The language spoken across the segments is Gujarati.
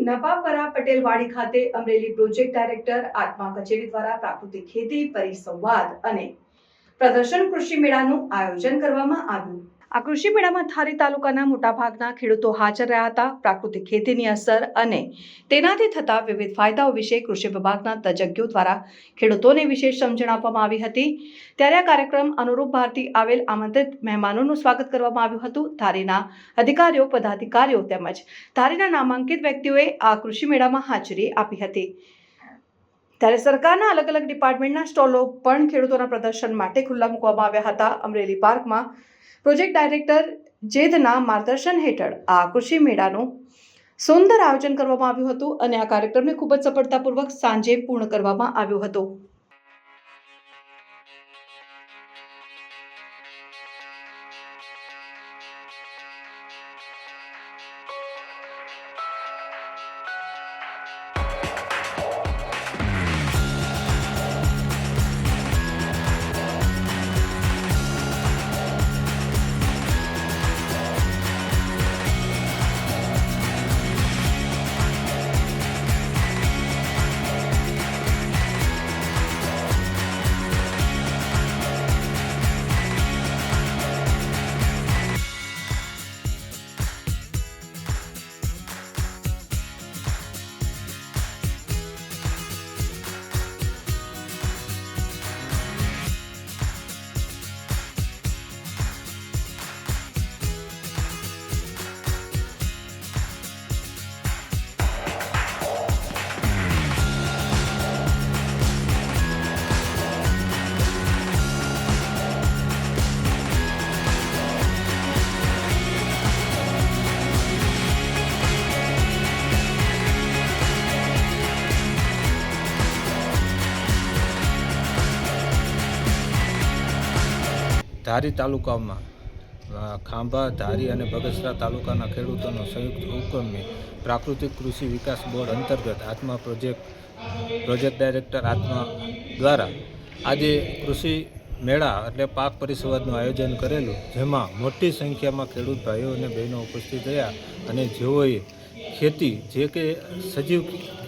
નવાપરા પટેલવાડી ખાતે અમરેલી પ્રોજેક્ટ ડાયરેક્ટર આત્મા કચેરી દ્વારા પ્રાકૃતિક ખેતી, પરિસંવાદ અને પ્રદર્શન કૃષિ મેળાનું આયોજન કરવામાં આવ્યું. આ કૃષિ મેળામાં ધારી તાલુકાના મોટાભાગના ખેડૂતો હાજર રહ્યા હતા. પ્રાકૃતિક ખેતીની અસર અને તેનાથી થતા વિવિધ ફાયદાઓ વિશે કૃષિ વિભાગના તજજ્ઞો દ્વારા ખેડૂતોને વિશેષ સમજણ આપવામાં આવી હતી. ત્યારે આ કાર્યક્રમ અનુરૂપ ભારતી આવેલ આમંત્રિત મહેમાનોનું સ્વાગત કરવામાં આવ્યું હતું. ધારીના અધિકારીઓ, પદાધિકારીઓ તેમજ ધારીના નામાંકિત વ્યક્તિઓએ આ કૃષિ મેળામાં હાજરી આપી હતી. ત્યારે સરકારના અલગ અલગ ડિપાર્ટમેન્ટના સ્ટોલો પણ ખેડૂતોના પ્રદર્શન માટે ખુલ્લા મૂકવામાં આવ્યા હતા. અમરેલી પાર્કમાં પ્રોજેક્ટ ડાયરેક્ટર જેદના માર્ગદર્શન હેઠળ આ કૃષિ મેળાનું સુંદર આયોજન કરવામાં આવ્યું હતું અને આ કાર્યક્રમને ખૂબ જ સફળતાપૂર્વક સાંજે પૂર્ણ કરવામાં આવ્યો હતો. ધારી તાલુકામાં ખાંભા, ધારી અને બગસરા તાલુકાના ખેડૂતોનો સંયુક્ત ઉપક્રમે પ્રાકૃતિક કૃષિ વિકાસ બોર્ડ અંતર્ગત આત્મા પ્રોજેક્ટ પ્રોજેક્ટ ડાયરેક્ટર આત્મા દ્વારા આજે કૃષિ મેળા એટલે પાક પરિસંવાદનું આયોજન કરેલું, જેમાં મોટી સંખ્યામાં ખેડૂત ભાઈઓ અને બહેનો ઉપસ્થિત રહ્યા અને જેઓએ ખેતી જે કે સજીવ,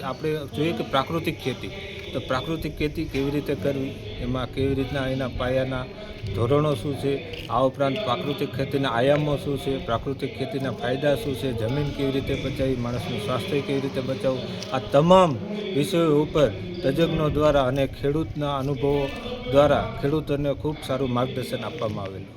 આપણે જોઈએ કે પ્રાકૃતિક ખેતી, તો પ્રાકૃતિક ખેતી કેવી રીતે કરવી? એમાં કેવી રીતના એના પાયાના ધોરણો શું છે? આ ઉપરાંત પ્રાકૃતિક ખેતીના આયામો શું છે? પ્રાકૃતિક ખેતીના ફાયદા શું છે? જમીન કેવી રીતે બચાવી? માણસનું સ્વાસ્થ્ય કેવી રીતે બચાવવું? આ તમામ વિષયો ઉપર તજજ્ઞો દ્વારા અને ખેડૂતના અનુભવો દ્વારા ખેડૂતોને ખૂબ સારું માર્ગદર્શન આપવામાં આવેલું.